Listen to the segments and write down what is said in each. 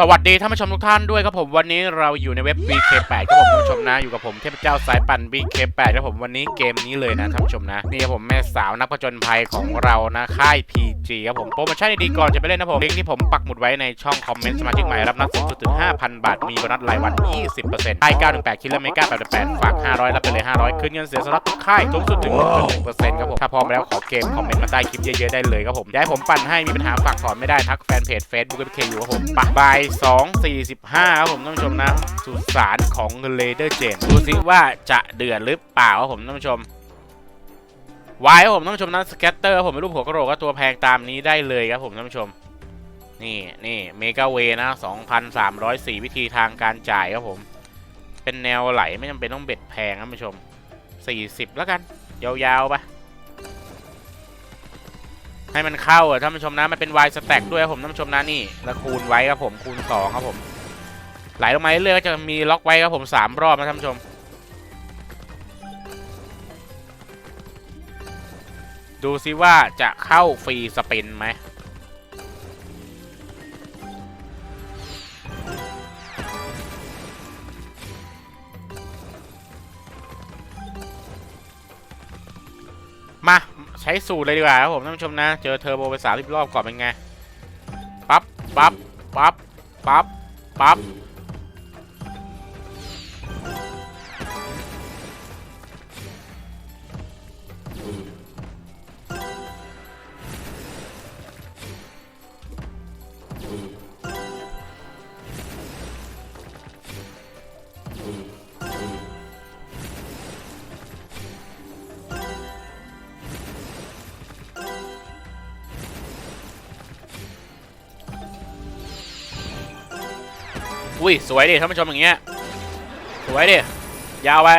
สวัสดีท่านผู้ชมทุกท่านด้วยครับผมวันนี้เราอยู่ในเว็บ VK8 ครับผมท่านผู้ชมนะอยู่กับผมเทพเจ้าสายปั่น VK8 ครับผมวันนี้เกมนี้เลยนะท่านผู้ชมนะนี่ครับผมแม่สาวนักผจญภัยของเรานะค่าย PG ครับผมโปรโมชั่นดีๆก่อนจะไปเล่นนะผมลิงก์ที่ผมปักหมุดไว้ในช่องคอมเมนต์สมาชิกใหม่รับนัดสูงสุดถึง 5,000 บาท มีโบนัสรายวัน 20%ได้9-8คิลโลเมตร88ฝาก 500 รับไปเลย 500คืนเงินเสียสล็อตทุกค่ายสูงสุดถึง1%ครับผมถ้าพร้อมแล้วขอเกมคอมเมนต์มาใต้คลิปเยอะๆได้เลยครับผมอยากให้ผมปั่นให้มีปัญหาฝากถอนไม่ได้ทักแฟนเพจ Facebook กับเคอยู่ครับผมปะบาย2 45ครับผมท่านผู้ชมนะสุสานของเลเดอร์เจนดูซิว่าจะเดือดหรือเปล่าครับผมท่านผู้ชมวายครับผมท่านผู้ชมนะสแกตเตอร์ผมเป็นรูปหัวกระโหลกก็ตัวแพงตามนี้ได้เลยครับผมท่านผู้ชม นี่นี่เมกาเวนะ2,304 วิธีทางการจ่ายครับผม เป็นแนวไหลไม่จำเป็นต้องเบ็ดแพงครับท่านผู้ชม 40 แล้วกัน ยาวๆไป ให้มันเข้าอะท่านผู้ชมนะมันเป็นวายสแต็กด้วยครับผมท่านผู้ชมนะนี่แล้วคูณไว้ครับผมคูณสองครับผมไหลลงมาเรื่อยๆก็จะมีล็อกไว้ครับผมสามรอบนะท่านผู้ชม ดูซิว่าจะเข้าฟรีสปินไหม ช้สูตรเลยดีกว่าครับผมท่านผู้ชมนะ เจอเทอร์โบไปสามสิบรอบก่อนเป็นไง ปั๊บ ปั๊บ ปั๊บ ปั๊บ ปั๊บ อุ้ยสวยดิท่านผู้ชมอย่างเงี้ยสวยดิยาวไป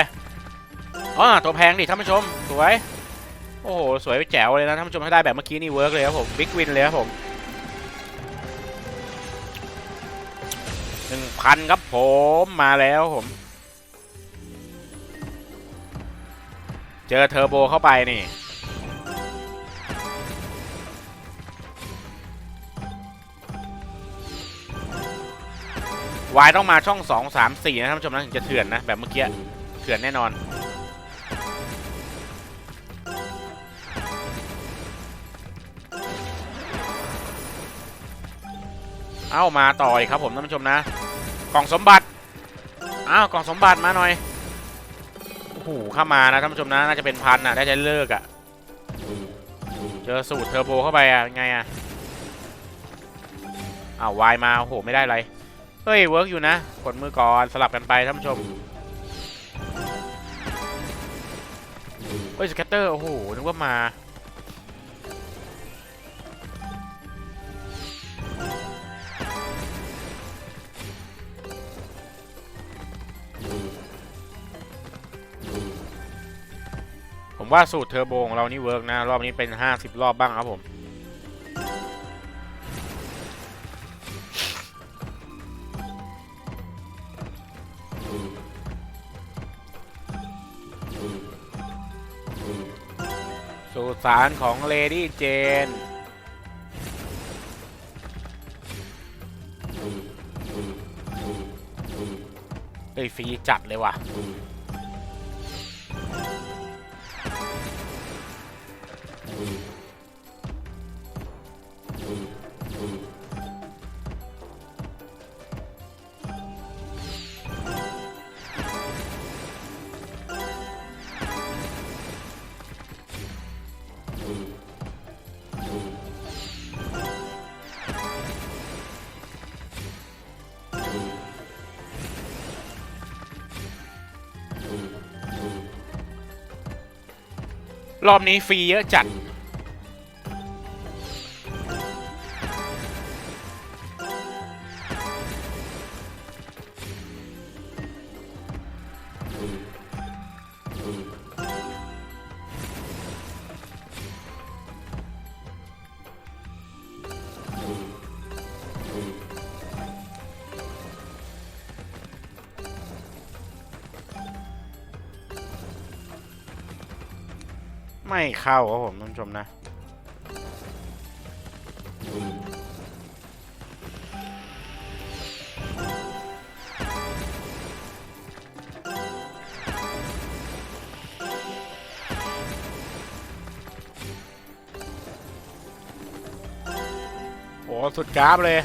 อ๋อตัวแพงดิท่านผู้ชมสวยโอ้โหสวยแจ๋วเลยนะท่านผู้ชมถ้าได้แบบเมื่อกี้นี่เวิร์กเลยครับผมบิ๊กวินเลยครับผมหนึ่งพันครับผมมาแล้วผม เจอเทอร์โบเข้าไปนี่ วายต้องมาช่อง 2 3 4 นะท่านผู้ชมนะถึงจะเถื่อนนะ แบบเมื่อกี้เถื่อนแน่นอน เอ้ามาต่อยครับผมท่านผู้ชมนะ กล่องสมบัติอ้าวกล่องสมบัติมาหน่อยโอ้โหเข้ามานะท่านผู้ชมนะน่าจะเป็นพันอะได้จะเลิกอะเจอสูตรเทอร์โบเข้าไปอะไงอะอ้าววายมาโอ้โหไม่ได้อะไร เฮ้ยเวิร์กอยู่นะ กดมือก่อนสลับกันไปท่านผู้ชมเฮ้ยสแกตเตอร์โอ้โหนึกว่ามาผมว่าสูตรเทอร์โบของเรานี่เวิร์กนะ รอบนี้เป็น 50 รอบบ้างครับผม สารของเลดี้เจน เฮ้ยฟรีจัดเลยว่ะ รอบนี้ฟรีเยอะจัด ไม่เข้าครับผมท่านผู้ชมนะ โอ้สุดกราฟเลย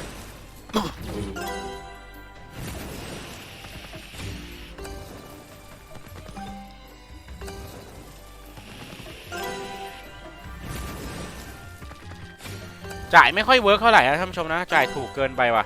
จ่ายไม่ค่อยเวิร์กเท่าไหร่นะท่านผู้ชมนะ จ่ายถูกเกินไปว่ะ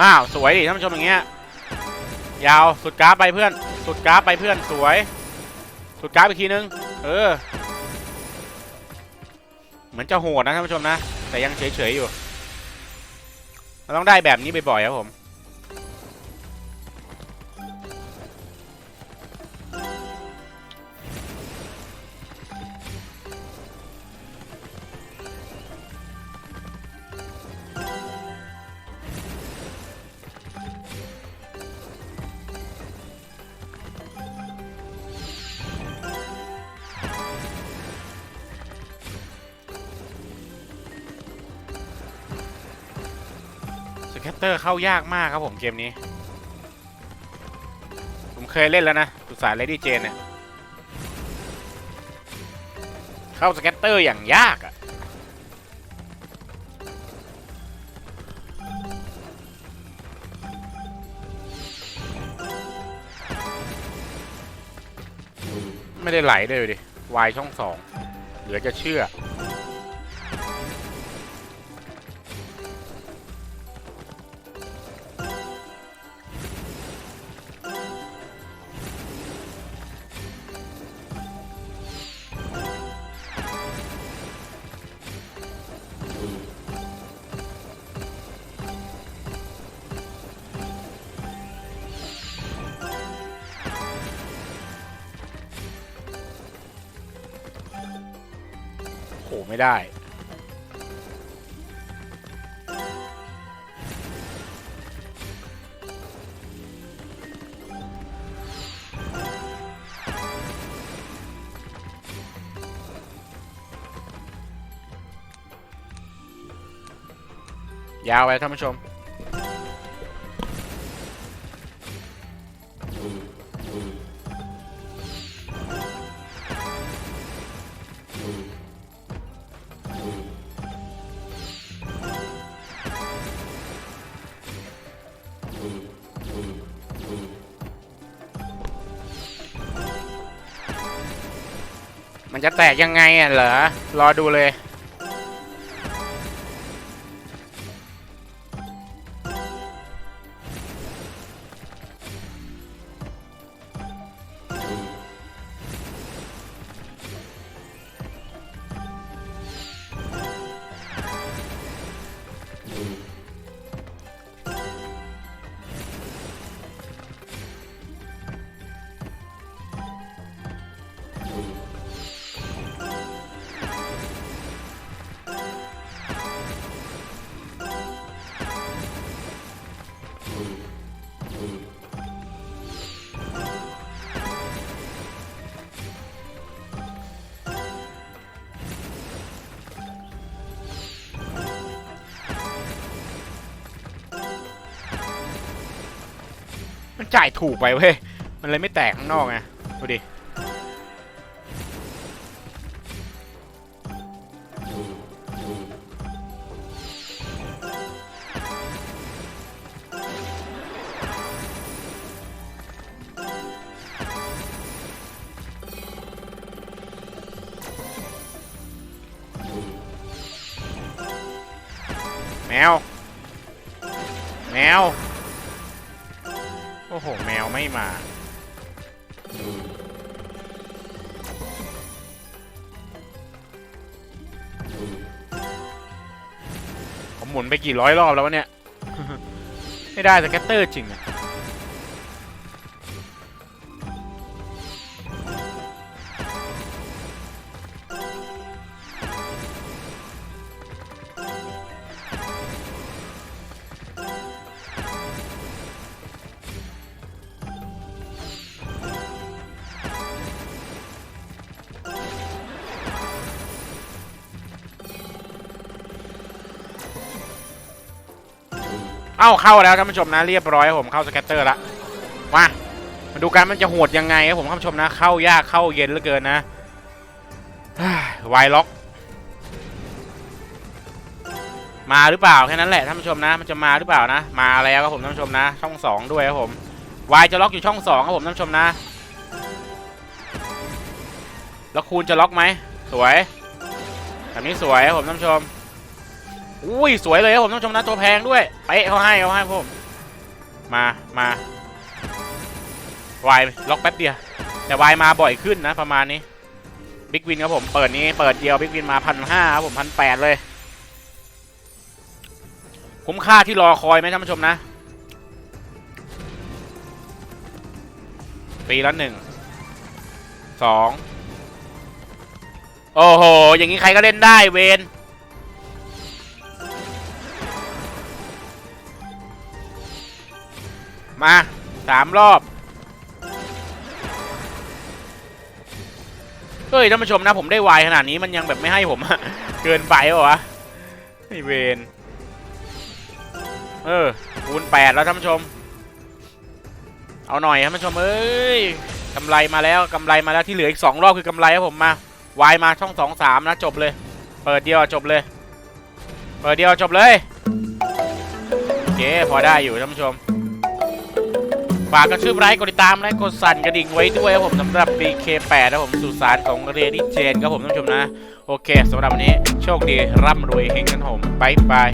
อ้าว สวยดิท่านผู้ชมอย่างเงี้ย ยาวสุดกราฟไปเพื่อน สุดกราฟไปเพื่อนสวย สุดกราฟอีกทีนึง เออ เหมือนจะโหดนะท่านผู้ชมนะ แต่ยังเฉยๆอยู่เราต้องได้แบบนี้บ่อยๆครับผม เตอร์เข้ายากมากครับผมเกมนี้ ผมเคยเล่นแล้วนะสุสานเลดี้เจนเนี่ย เข้าสแคตเตอร์อย่างยากอะ่ะไม่ได้ไหลเลยดิวายช่องสองเหลือจะเชื่อ ไม่ได้ ยาวไปท่านผู้ชม มันจะแตกยังไงอะเหรอ รอดูเลย จ่ายถูกไปเว้ย มันเลยไม่แตกข้างนอกไง ดูดิ แมว แมว อ้โห แมวไม่มา ผมหมุนไปกี่ร้อยรอบแล้ววะเนี่ย ไม่ได้สแกตเตอร์จริงอะ เอ้าเข้าแล้วท่านผู้ชมนะเรียบร้อยครับผมเข้าสแกตเตอร์ละมามาดูกันมันจะโหดยังไงครับผมท่านผู้ชมนะ เข้ายากเข้าเย็นเหลือเกินนะไวล็อก มาหรือเปล่าแค่นั้นแหละท่านผู้ชมนะ มันจะมาหรือเปล่านะ มาแล้วครับผมท่านผู้ชมนะ ช่องสองด้วยครับผมวายจะล็อกอยู่ช่องสองครับผมท่านผู้ชมนะแล้วคูณจะล็อกไหมสวยแบบนี้สวยครับผมท่านผู้ชม อุ้ยสวยเลยครับผมท่านผู้ชมนะตัวแพงด้วยเป๊ะเขาให้เขาให้ผมมามา วายล็อกแป๊บเดียว แต่วายมาบ่อยขึ้นนะประมาณนี้บิ๊กวินครับผมเปิดนี้เปิดเดียวบิ๊กวินมาพันห้าครับผมพันแปดเลย คุ้มค่าที่รอคอยไหมท่านผู้ชมนะ ปีละหนึ่งสองโอ้โห อย่างนี้ใครก็เล่นได้เวน มาสามรอบ เฮ้ยท่านผู้ชมนะผมได้วายขนาดนี้มันยังแบบไม่ให้ผมอะเกินไปหรอวะไอเวนเออคูณแปดแล้วท่านผู้ชม เอาหน่อยท่านผู้ชมเอ้ยกำไรมาแล้วกำไรมาแล้วที่เหลืออีกสองรอบคือกำไรครับผมมาวายมาช่องสองสามนะจบเลย เปิดเดียวจบเลย เปิดเดียวจบเลยโอเคพอได้อยู่ท่านผู้ชม ฝากกระชือไลค์กดติดตามและกดสั่นกระดิ่งไว้ด้วยครับผมสำหรับ BK8 นะผมสุสานของเรดี้เจนครับผมท่านผู้ชมนะ โอเคสำหรับวันนี้โชคดีร่ำรวยเฮงกันผมบายบาย